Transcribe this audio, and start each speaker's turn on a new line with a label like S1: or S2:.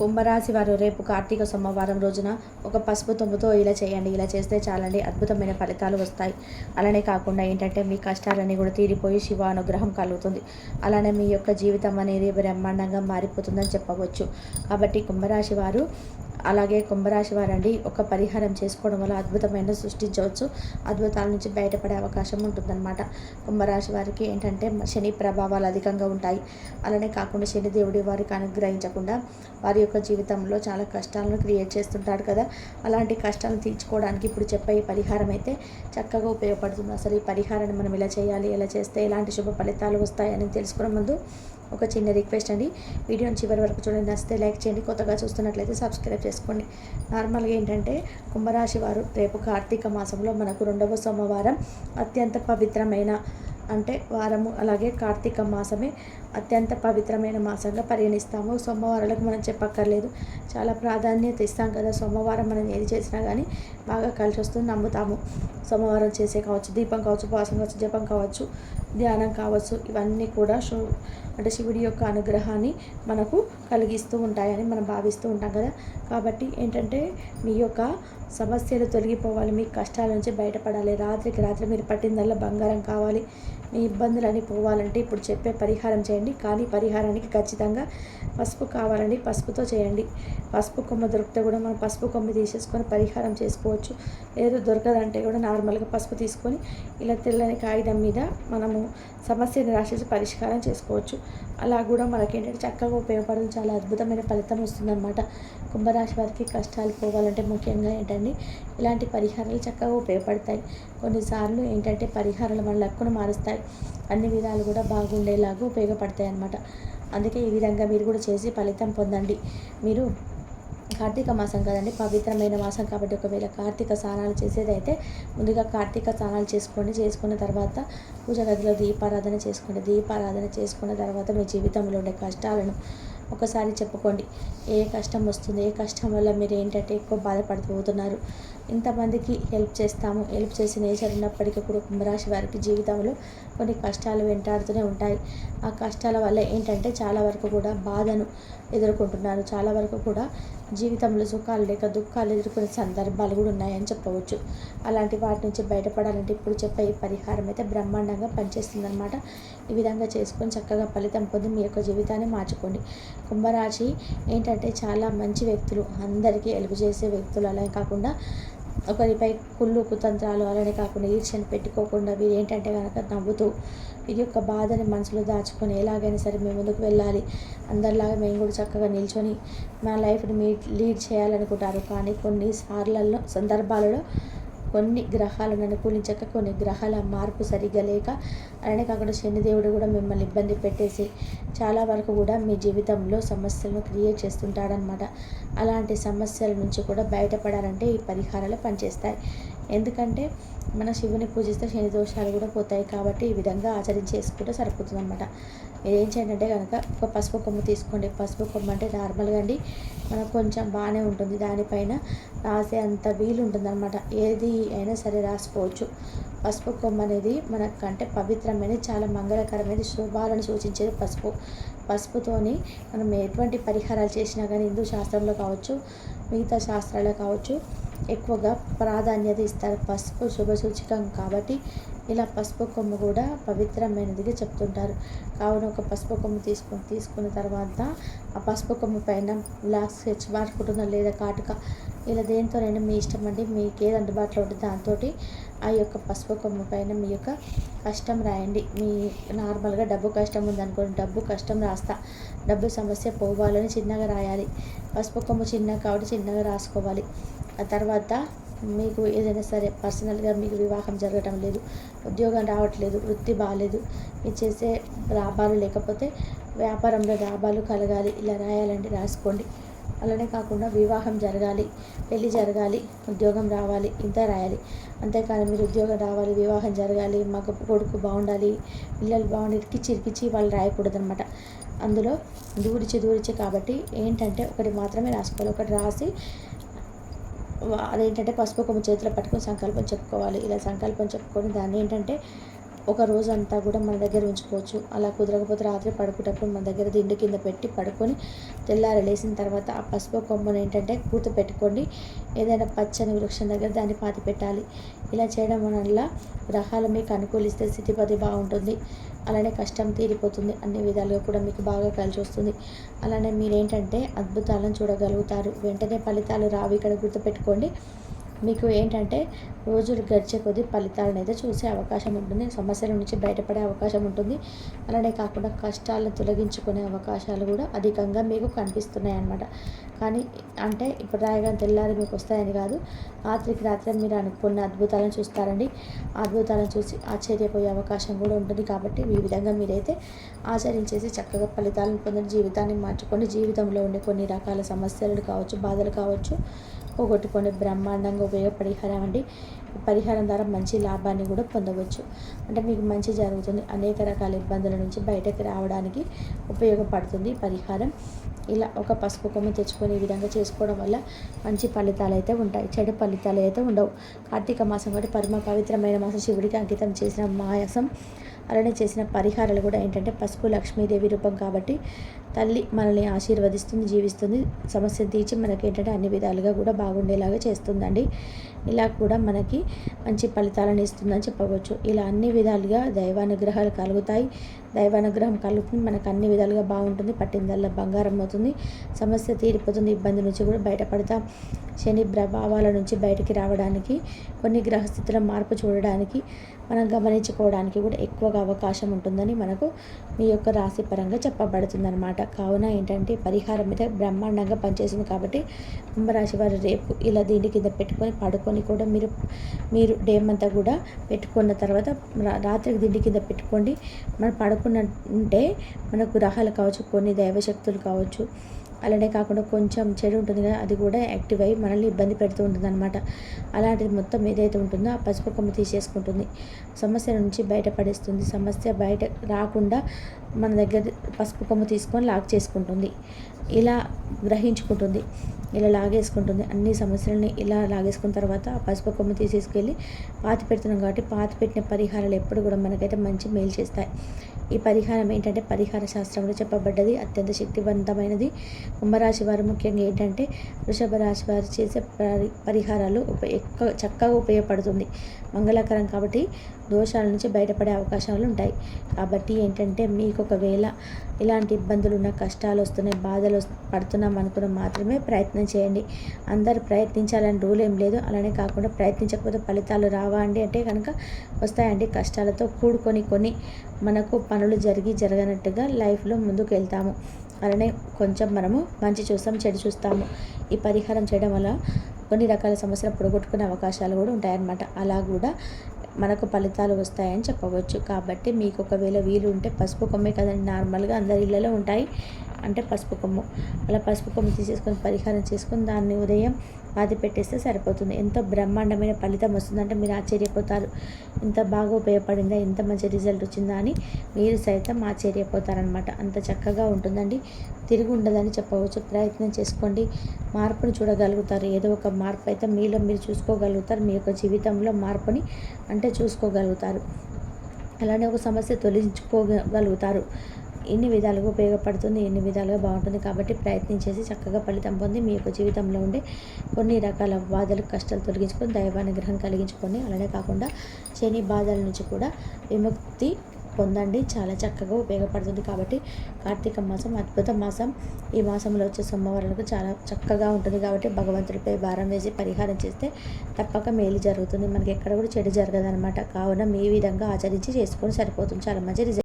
S1: కుంభరాశి వారు రేపు కార్తీక సోమవారం రోజున ఒక పసుపు తుమ్ముతో ఇలా చేయండి. ఇలా చేస్తే చాలండి అద్భుతమైన ఫలితాలు వస్తాయి. అలానే కాకుండా ఏంటంటే మీ కష్టాలన్నీ కూడా తీరిపోయి శివ అనుగ్రహం కలుగుతుంది. అలానే మీ యొక్క జీవితం అనేది బ్రహ్మాండంగా మారిపోతుందని చెప్పవచ్చు. కాబట్టి కుంభరాశి వారు అలాగే కుంభరాశి వారండి ఒక పరిహారం చేసుకోవడం వల్ల అద్భుతమైన సృష్టించవచ్చు అద్భుతాల నుంచి బయటపడే అవకాశం ఉంటుందన్నమాట. కుంభరాశి వారికి ఏంటంటే శని ప్రభావాలు అధికంగా ఉంటాయి. అలానే కాకుండా శని దేవుడి వారికి అనుగ్రహించకుండా వారి యొక్క జీవితంలో చాలా కష్టాలను క్రియేట్ చేస్తుంటాడు కదా. అలాంటి కష్టాలను తీర్చుకోవడానికి ఇప్పుడు చెప్పే ఈ పరిహారం అయితే చక్కగా ఉపయోగపడుతుంది. అసలు ఈ పరిహారాన్ని మనం ఇలా చేయాలి ఇలా చేస్తే ఎలాంటి శుభ ఫలితాలు వస్తాయని తెలుసుకునే ముందు ఒక చిన్న రిక్వెస్ట్ అండి. వీడియోని చివరి వరకు చూడండి. నచ్చితే లైక్ చేయండి. కొత్తగా చూస్తున్నట్లయితే సబ్స్క్రైబ్ చేసుకోండి. నార్మల్గా ఏంటంటే కుంభరాశి వారు రేపు కార్తీక మాసంలో మనకు రెండవ సోమవారం అత్యంత పవిత్రమైన అంటే వారము అలాగే కార్తీక మాసమే అత్యంత పవిత్రమైన మాసంగా పరిగణిస్తాము. సోమవారాలకు మనం చెప్పక్కర్లేదు. చాలా ప్రాధాన్యత ఇస్తాం కదా. సోమవారం మనం ఏది చేసినా కానీ బాగా కలిసి వస్తుంది నమ్ముతాము. సోమవారం చేసే కావచ్చు దీపం కావచ్చు పాసం కావచ్చు జపం కావచ్చు ధ్యానం కావచ్చు ఇవన్నీ కూడా శు అంటే శివుడి యొక్క అనుగ్రహాన్ని మనకు కలిగిస్తూ ఉంటాయని మనం భావిస్తూ ఉంటాం కదా. కాబట్టి ఏంటంటే మీ యొక్క సమస్యలు తొలగిపోవాలి మీ కష్టాల నుంచి బయటపడాలి. రాత్రికి రాత్రి మీరు పట్టిందల్లా బంగారం కావాలి. మీ ఇబ్బందులన్నీ పోవాలంటే ఇప్పుడు చెప్పే పరిహారం చేయండి. కానీ పరిహారానికి ఖచ్చితంగా పసుపు కావాలండి. పసుపుతో చేయండి. పసుపు కొమ్మ దొరికితే కూడా మనం పసుపు కొమ్మ తీసేసుకొని పరిహారం చేసుకోవచ్చు. లేదు దొరకదంటే కూడా నార్మల్గా పసుపు తీసుకొని ఇలా తెల్లని కాగితం మీద మనము సమస్యని రాసేసి పరిష్కారం చేసుకోవచ్చు. అలా కూడా మనకి ఏంటంటే చక్కగా ఉపయోగపడుతుంది చాలా అద్భుతమైన ఫలితం వస్తుందన్నమాట. కుంభరాశి వారికి కష్టాలు పోవాలంటే ముఖ్యంగా ఏంటంటే ఇలాంటి పరిహారాలు చక్కగా ఉపయోగపడతాయి. కొన్నిసార్లు ఏంటంటే పరిహారాలు మన లక్కును మారుస్తాయి. అన్ని విధాలు కూడా బాగుండేలాగా ఉపయోగపడతాయి అన్నమాట అందుకే ఈ విధంగా మీరు కూడా చేసి ఫలితం పొందండి. మీరు కార్తీక మాసం కదండి పవిత్రమైన మాసం కాబట్టి ఒకవేళ కార్తీక స్నానాలు చేసేదైతే ముందుగా కార్తీక స్నానాలు చేసుకోండి. చేసుకున్న తర్వాత పూజ గదిలో దీపారాధన చేసుకోండి. దీపారాధన చేసుకున్న తర్వాత మీ జీవితంలో ఉండే కష్టాలను ఒకసారి చెప్పుకోండి. ఏ కష్టం వస్తుంది? ఏ కష్టం వల్ల మీరు ఏంటంటే ఎక్కువ బాధపడిపోతున్నారు? ఇంతమందికి హెల్ప్ చేస్తాము. హెల్ప్ చేసి నేచర్ ఉన్నప్పటికీ కూడా కుంభరాశి వారికి జీవితంలో కొన్ని కష్టాలు వెంటాడుతూనే ఉంటాయి. ఆ కష్టాల వల్ల ఏంటంటే చాలా వరకు కూడా బాధను ఎదుర్కొంటున్నారు. చాలా వరకు కూడా జీవితంలో సుఖాలు లేక దుఃఖాలు ఎదుర్కొనే సందర్భాలు కూడా ఉన్నాయని చెప్పవచ్చు. అలాంటి వాటి నుంచి బయటపడాలంటే ఇప్పుడు చెప్పే ఈ పరిహారం అయితే బ్రహ్మాండంగా పనిచేస్తుందన్నమాట. ఈ విధంగా చేసుకొని చక్కగా ఫలితం పొంది మీ యొక్క జీవితాన్ని మార్చుకోండి. కుంభరాశి ఏంటంటే చాలా మంచి వ్యక్తులు. అందరికీ ఎలుగు చేసే వ్యక్తులు. అలా కాకుండా ఒకరిపై కుళ్ళు కుతంత్రాలు అలానే కాకుండా ఈర్ష్యను పెట్టుకోకుండా వీరు ఏంటంటే కనుక నవ్వుతూ వీరి యొక్క బాధని మనసులో దాచుకొని ఎలాగైనా సరే మేము ముందుకు వెళ్ళాలి. అందరిలాగా మేము కూడా చక్కగా నిల్చొని మా లైఫ్ని మీ లీడ్ చేయాలనుకుంటారు. కానీ కొన్ని సార్లలో సందర్భాలలో కొన్ని గ్రహాలను అనుకూలించక కొన్ని గ్రహాల మార్పు సరిగ్గా లేక అలానే కాకుండా శనిదేవుడు కూడా మిమ్మల్ని ఇబ్బంది పెట్టేసి చాలా వరకు కూడా మీ జీవితంలో సమస్యలను క్రియేట్ చేస్తుంటాడనమాట అలాంటి సమస్యల నుంచి కూడా బయటపడాలంటే ఈ పరిహారాలు పనిచేస్తాయి. ఎందుకంటే మన శివుని పూజిస్తే శని దోషాలు కూడా పోతాయి కాబట్టి ఈ విధంగా ఆచరించేసుకుంటే సరిపోతుంది అనమాట ఏం చేయండి అంటే కనుక ఒక పసుపు కొమ్ము తీసుకోండి. పసుపు కొమ్ము అంటే నార్మల్గా అండి మనకు కొంచెం బాగానే ఉంటుంది. దానిపైన రాసే అంత వీలు ఉంటుంది అనమాట ఏది అయినా సరే రాసుకోవచ్చు. పసుపు కొమ్మ అనేది మనకంటే పవిత్రమైన చాలా మంగళకరమైన శుభాలను సూచించేది పసుపు. పసుపుతోని మనం ఎటువంటి పరిహారాలు చేసినా కానీ హిందూ శాస్త్రంలో కావచ్చు మిగతా శాస్త్రాల్లో కావచ్చు ఎక్కువగా ప్రాధాన్యత ఇస్తారు. పసుపు శుభ సూచకం కాబట్టి ఇలా పసుపు కొమ్ము కూడా పవిత్రమైనదిగా చెప్తుంటారు. కావున ఒక పసుపు కొమ్ము తీసుకొని తీసుకున్న తర్వాత ఆ పసుపు కొమ్ము పైన బ్లాక్ స్కెచ్ మార్క్ ఉంటుందా లేదా కాటుక ఇలా దేనితోనైనా మీ ఇష్టం అండి మీకు ఏది అందుబాటులో ఉంటుంది దాంతో ఆ యొక్క పసుపు కొమ్ము పైన మీ యొక్క కష్టం రాయండి. మీ నార్మల్గా డబ్బు కష్టం ఉందనుకోండి డబ్బు కష్టం రాస్తా. డబ్బు సమస్య పోవాలని చిన్నగా రాయాలి. పసుపు కొమ్ము చిన్నగా కాబట్టి చిన్నగా రాసుకోవాలి. తర్వాత మీకు ఏదైనా సరే పర్సనల్గా మీకు వివాహం జరగటం లేదు ఉద్యోగం రావట్లేదు వృత్తి బాగాలేదు మీరు చేసే లాభాలు లేకపోతే వ్యాపారంలో లాభాలు కలగాలి ఇలా రాయాలంటే రాసుకోండి. అలానే కాకుండా వివాహం జరగాలి పెళ్ళి జరగాలి ఉద్యోగం రావాలి ఇంత రాయాలి. అంతేకాని మీరు ఉద్యోగం రావాలి వివాహం జరగాలి మాకు కొడుకు బాగుండాలి పిల్లలు బాగుండి ఇరికిచ్చి ఇరికిచ్చి వాళ్ళు రాయకూడదు అనమాట అందులో దూరిచి దూరిచి కాబట్టి ఏంటంటే ఒకటి మాత్రమే రాసుకోవాలి. ఒకటి రాసి అదేంటంటే పసుపు కొమ్మ చేతిలో పట్టుకొని సంకల్పం చెప్పుకోవాలి. ఇలా సంకల్పం చెప్పుకొని దాన్ని ఏంటంటే ఒక రోజంతా కూడా మన దగ్గర ఉంచుకోవచ్చు. అలా కుదరకపోతే రాత్రి పడుకునేటప్పుడు మన దగ్గర దిండు కింద పెట్టి పడుకొని తెల్లారి లేసిన తర్వాత ఆ పసుపు కొమ్మను ఏంటంటే కూత పెట్టుకోండి. ఏదైనా పచ్చని వృక్షం దగ్గర దాన్ని పాతి పెట్టాలి. ఇలా చేయడం వల్ల గ్రహాలు మీకు అనుకూలిస్తే స్థితిపతి బాగుంటుంది. అలానే కష్టం తీరిపోతుంది. అన్ని విధాలుగా కూడా మీకు బాగా కలిసి వస్తుంది. అలానే మీరేంటంటే అద్భుతాలను చూడగలుగుతారు. వెంటనే ఫలితాలు రావు. ఇక్కడ గుర్తుపెట్టుకోండి. మీకు ఏంటంటే రోజులు గడిచే కొద్దీ ఫలితాలను అయితే చూసే అవకాశం ఉంటుంది. సమస్యల నుంచి బయటపడే అవకాశం ఉంటుంది. అలానే కాకుండా కష్టాలను తొలగించుకునే అవకాశాలు కూడా అధికంగా మీకు కనిపిస్తున్నాయి అన్నమాట కానీ అంటే ఇప్పుడు రాయగానే తెల్లారి మీకు వస్తాయని కాదు. రాత్రికి రాత్రి మీరు అనుకున్న అద్భుతాలను చూస్తారండి. అద్భుతాలను చూసి ఆశ్చర్యపోయే అవకాశం కూడా ఉంటుంది. కాబట్టి ఈ విధంగా మీరైతే ఆచరించేసి చక్కగా ఫలితాలను పొందిన జీవితాన్ని మార్చుకొని జీవితంలో ఉండే కొన్ని రకాల సమస్యలు కావచ్చు బాధలు కావచ్చు పోగొట్టుకొని బ్రహ్మాండంగా ఉపయోగపడి పరిహారం అండి. పరిహారం ద్వారా మంచి లాభాన్ని కూడా పొందవచ్చు. అంటే మీకు మంచి జరుగుతుంది. అనేక రకాల ఇబ్బందుల నుంచి బయటకు రావడానికి ఉపయోగపడుతుంది పరిహారం. ఇలా ఒక పసుపు కొమ్మ తెచ్చుకొని ఈ విధంగా చేసుకోవడం వల్ల మంచి ఫలితాలు అయితే ఉంటాయి. చెడు ఫలితాలు అయితే ఉండవు. కార్తీక మాసం కాబట్టి పరమ పవిత్రమైన మాసం శివుడికి అంకితం చేసిన మాయసం అలానే చేసిన పరిహారాలు కూడా ఏంటంటే పసుపు లక్ష్మీదేవి రూపం కాబట్టి తల్లి మనల్ని ఆశీర్వదిస్తుంది జీవిస్తుంది సమస్య తీర్చి మనకి ఏంటంటే అన్ని విధాలుగా కూడా బాగుండేలాగా చేస్తుందండి. ఇలా కూడా మనకి మంచి ఫలితాలను ఇస్తుందని చెప్పవచ్చు. ఇలా అన్ని విధాలుగా దైవానుగ్రహాలు కలుగుతాయి. దైవానుగ్రహం కలుగుతుంది. మనకు అన్ని విధాలుగా బాగుంటుంది. పట్టిందల్లా బంగారం అవుతుంది. సమస్య తీరిపోతుంది. ఇబ్బంది నుంచి కూడా బయటపడతాం. శని ప్రభావాల నుంచి బయటికి రావడానికి కొన్ని గ్రహస్థితుల మార్పు చూడడానికి మనం గమనించుకోవడానికి కూడా ఎక్కువగా అవకాశం ఉంటుందని మనకు మీ యొక్క రాశి పరంగా చెప్పబడుతుంది అనమాట. కావున ఏంటంటే పరిహారం మీద బ్రహ్మాండంగా పనిచేసింది కాబట్టి కుంభరాశి వారు రేపు ఇలా దీని కింద పెట్టుకొని పడుకొని కూడా మీరు మీరు డే అంతా కూడా పెట్టుకున్న తర్వాత రాత్రికి దిండి కింద పెట్టుకోండి. మనం పడుకున్న మనకు గ్రహాలు కావచ్చు కొన్ని దైవశక్తులు కావచ్చు. అలానే కాకుండా కొంచెం చెడు ఉంటుంది కదా అది కూడా యాక్టివ్ అయ్యి మనల్ని ఇబ్బంది పెడుతూ ఉంటుంది అనమాట అలాంటిది మొత్తం ఏదైతే ఉంటుందో ఆ పసుపు కొమ్మ తీసేసుకుంటుంది. సమస్య నుంచి బయటపడేస్తుంది. సమస్య బయట రాకుండా మన దగ్గర పసుపు కొమ్మ తీసుకొని లాక్ చేసుకుంటుంది. ఇలా గ్రహించుకుంటుంది. ఇలా లాగేసుకుంటుంది. అన్ని సమస్యలని ఇలా లాగేసుకున్న తర్వాత ఆ పసుపు కొమ్మ తీసేసుకెళ్ళి పాతి పెడుతున్నాం కాబట్టి పాతి పెట్టిన పరిహారాలు ఎప్పుడు కూడా మనకైతే మంచి మేలు చేస్తాయి. ఈ పరిహారం ఏంటంటే పరిహార శాస్త్రంలో చెప్పబడ్డది. అత్యంత శక్తివంతమైనది. కుంభరాశి వారు ముఖ్యంగా ఏంటంటే వృషభ రాశి వారు చేసే పరి పరిహారాలు ఉప ఎక్కువ చక్కగా ఉపయోగపడుతుంది. మంగళకరం కాబట్టి దోషాల నుంచి బయటపడే అవకాశాలు ఉంటాయి. కాబట్టి ఏంటంటే మీకు ఒకవేళ ఇలాంటి ఇబ్బందులు ఉన్న కష్టాలు వస్తున్నాయి బాధలు పడుతున్నాం అనుకున్న మాత్రమే ప్రయత్నం చేయండి. అందరు ప్రయత్నించాలని రూల్ ఏం లేదు. అలానే కాకుండా ప్రయత్నించకపోతే ఫలితాలు రావా అండి అంటే కనుక వస్తాయండి. కష్టాలతో కూడుకొని కొన్ని మనకు పనులు జరిగి జరగనట్టుగా లైఫ్లో ముందుకు వెళ్తాము అలానే కొంచెం మనము మంచి చూస్తాం చెడు చూస్తాము. ఈ పరిహారం చేయడం వల్ల కొన్ని రకాల సమస్యలు పొడగొట్టుకునే అవకాశాలు కూడా ఉంటాయన్నమాట. అలా కూడా మనకు ఫలితాలు వస్తాయని చెప్పవచ్చు. కాబట్టి మీకు ఒకవేళ వీలు ఉంటే పసుపు కొమ్మే కదండి. నార్మల్గా అందరి ఇళ్ళలో ఉంటాయి. అంటే పసుపు కొమ్ము. అలా పసుపు కొమ్ము తీసేసుకొని పరిహారం చేసుకొని దాన్ని ఉదయం పాతి పెట్టేస్తే సరిపోతుంది. ఎంతో బ్రహ్మాండమైన ఫలితం వస్తుందంటే మీరు ఆశ్చర్యపోతారు. ఇంత బాగా ఉపయోగపడిందా? ఎంత మంచి రిజల్ట్ వచ్చిందా? అని మీరు సైతం ఆశ్చర్యపోతారనమాట అంత చక్కగా ఉంటుందండి. తిరిగి ఉండదని చెప్పవచ్చు. ప్రయత్నం చేసుకోండి. మార్పును చూడగలుగుతారు. ఏదో ఒక మార్పు అయితే మీలో మీరు చూసుకోగలుగుతారు. మీ యొక్క జీవితంలో మార్పుని అంటే చూసుకోగలుగుతారు. అలానే ఒక సమస్య తొలగించుకోగలుగుతారు ఎన్ని విధాలుగా ఉపయోగపడుతుంది ఎన్ని విధాలుగా బాగుంటుంది కాబట్టి ప్రయత్నించేసి చక్కగా ఫలితం పొంది మీ యొక్క జీవితంలో ఉండే కొన్ని రకాల బాధలు కష్టాలు తొలగించుకొని దైవానుగ్రహం కలిగించుకొని అలానే కాకుండా శని బాధల నుంచి కూడా విముక్తి పొందండి. చాలా చక్కగా ఉపయోగపడుతుంది కాబట్టి కార్తీక మాసం అద్భుత మాసం. ఈ మాసంలో వచ్చే సోమవారాలకు చాలా చక్కగా ఉంటుంది కాబట్టి భగవంతుడిపై భారం వేసి పరిహారం చేస్తే తప్పక మేలు జరుగుతుంది. మనకి ఎక్కడ కూడా చెడు జరగదనమాట కావున మీ విధంగా ఆచరించి చేసుకొని సరిపోతుంది. చాలా మంచి రిజల్ట్